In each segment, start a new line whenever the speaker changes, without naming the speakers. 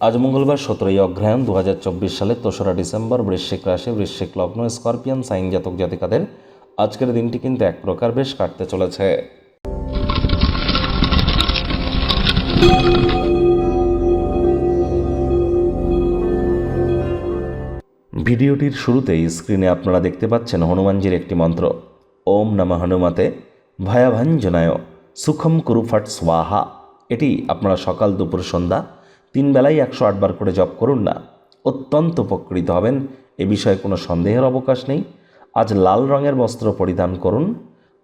আজ মঙ্গলবার সতেরোই অগ্রহায়ণ দু হাজার চব্বিশ সালের তেসরা ডিসেম্বর বৃশ্চিক রাশি, বৃশ্চিক লগ্ন, স্করপিয়ান, সাইন জাতক জাতিকাদের আজকের দিনটি কিন্তু এক প্রকার বেশ কাটতে চলেছে। ভিডিওটির শুরুতেই স্ক্রিনে আপনারা দেখতে পাচ্ছেন হনুমানজির একটি মন্ত্র। ওম নম হনুমতে ভয়াভাঞ্জনায় সুখম কুরুফট স্বাহা। এটি আপনারা সকাল দুপুর সন্ধ্যা তিন বেলায় একশো আটবার করে জপ করুন না। অত্যন্ত উপকৃত হবেন। এ বিষয়ে কোনো সন্দেহের অবকাশ নেই। আজ লাল রঙের বস্ত্র পরিধান করুন।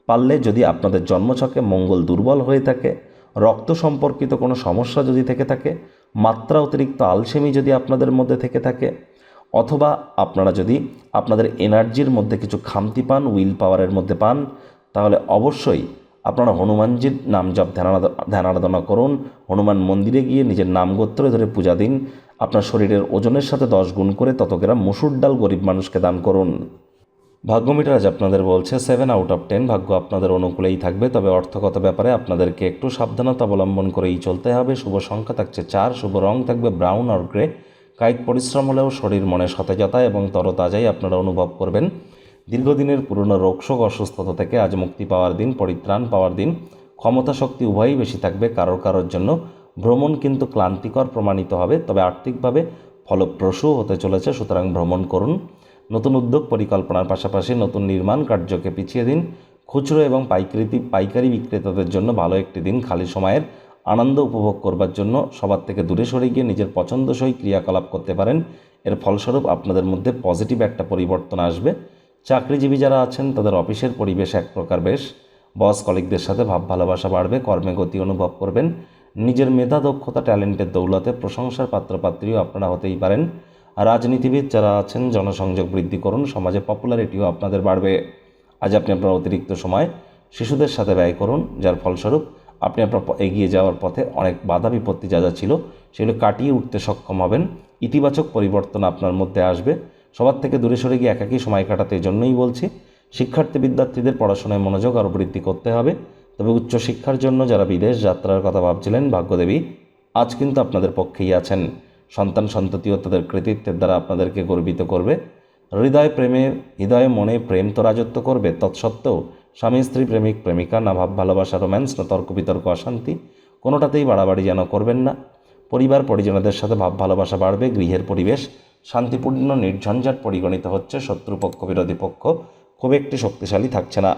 পারলে যদি আপনাদের জন্মছকে মঙ্গল দুর্বল হয়ে থাকে, রক্ত সম্পর্কিত কোনো সমস্যা যদি থেকে থাকে, মাত্রা অতিরিক্ত আলসেমি যদি আপনাদের মধ্যে থেকে থাকে, অথবা আপনারা যদি আপনাদের এনার্জির মধ্যে কিছু খামতি পান, উইল পাওয়ারের মধ্যে পান, তাহলে অবশ্যই আপনারা হনুমানজির নাম জপ ধ্যান ধ্যান আরাধনা করুন, হনুমান মন্দিরে গিয়ে নিজের নাম গোত্র ধরে পূজা দিন, আপনার শরীরের ওজনের সাথে দশ গুণ করে তত গ্রাম মসুর ডাল গরিব মানুষকে দান করুন। ভাগ্যমিটার আজ আপনাদের বলছে সেভেন আউট অফ টেন ভাগ্য আপনাদের অনুকূলেই থাকবে, তবে অর্থগত ব্যাপারে আপনাদেরকে একটু সাবধানতা অবলম্বন করেই চলতে হবে। শুভ সংখ্যা থাকছে চার, শুভ রং থাকবে ব্রাউন আর গ্রে কায়িক পরিশ্রম হলেও শরীর মনে সতেজতা এবং তরতাজাই আপনারা অনুভব করবেন। দীর্ঘদিনের পুরনো রোগশোক অসুস্থতা থেকে আজ মুক্তি পাওয়ার দিন, পরিত্রাণ পাওয়ার দিন। ক্ষমতা শক্তি উভয়ই বেশি থাকবে কারোর কারোর জন্য। ভ্রমণ কিন্তু ক্লান্তিকর প্রমাণিত হবে, তবে আর্থিকভাবে ফলপ্রসূ হতে চলেছে, সুতরাং ভ্রমণ করুন। নতুন উদ্যোগ পরিকল্পনার পাশাপাশি নতুন নির্মাণ কার্যকে পিছিয়ে দিন। খুচরো এবং পাইকারি পাইকারি বিক্রেতাদের জন্য ভালো একটি দিন। খালি সময়ের আনন্দ উপভোগ করবার জন্য সবার থেকে দূরে সরে গিয়ে নিজের পছন্দসই ক্রিয়াকলাপ করতে পারেন। এর ফলস্বরূপ আপনাদের মধ্যে পজিটিভ একটা পরিবর্তন আসবে। চাকরিজীবী যারা আছেন, তাদের অফিসের পরিবেশ এক প্রকার বেশ। বস কলিকদের সাথে ভাব ভালোবাসা বাড়বে, কর্মে গতি অনুভব করবেন। নিজের মেধা, দক্ষতা, ট্যালেন্টের দৌলতে প্রশংসার পাত্রপাত্রীও আপনারা হতেই পারেন। রাজনীতিবিদ যারা আছেন, জনসংযোগ বৃদ্ধি করুন, সমাজে পপুলারিটিও আপনাদের বাড়বে। আজ আপনি আপনার অতিরিক্ত সময় শিশুদের সাথে ব্যয় করুন, যার ফলস্বরূপ আপনি আপনার এগিয়ে যাওয়ার পথে অনেক বাধা বিপত্তি যা যা ছিল, সেগুলো কাটিয়ে উঠতে সক্ষম হবেন। ইতিবাচক পরিবর্তন আপনার মধ্যে আসবে। সবার থেকে দূরে সরে গিয়ে একাকী সময় কাটাতে জন্যই বলছি, শিক্ষার্থী বিদ্যার্থীদের পড়াশোনায় মনোযোগ আরও বৃদ্ধি করতে হবে। তবে উচ্চশিক্ষার জন্য যারা বিদেশ যাত্রার কথা ভাবছিলেন, ভাগ্যদেবী, আজ কিন্তু আপনাদের পক্ষেই আছেন। সন্তান সন্ততিও তাদের কৃতিত্বের দ্বারা আপনাদেরকে গর্বিত করবে। হৃদয় প্রেমে, হৃদয়ে মনে প্রেম তো রাজত্ব করবে, তৎসত্ত্বেও স্বামী, স্ত্রী, প্রেমিক, প্রেমিকা না ভাব ভালোবাসা, রোম্যান্স, না তর্ক বিতর্ক অশান্তি, কোনোটাতেই বাড়াবাড়ি যেন করবেন না। পরিবার, পরিজনদের সাথে ভাব, ভালোবাসা বাড়বে, গৃহের পরিবেশ শান্তিপূর্ণ নির্ঝঞ্ঝাট পরিগণিত হচ্ছে শত্রুপক্ষ বিরোধী পক্ষ। খুব একটি শক্তিশালী থাকছে না।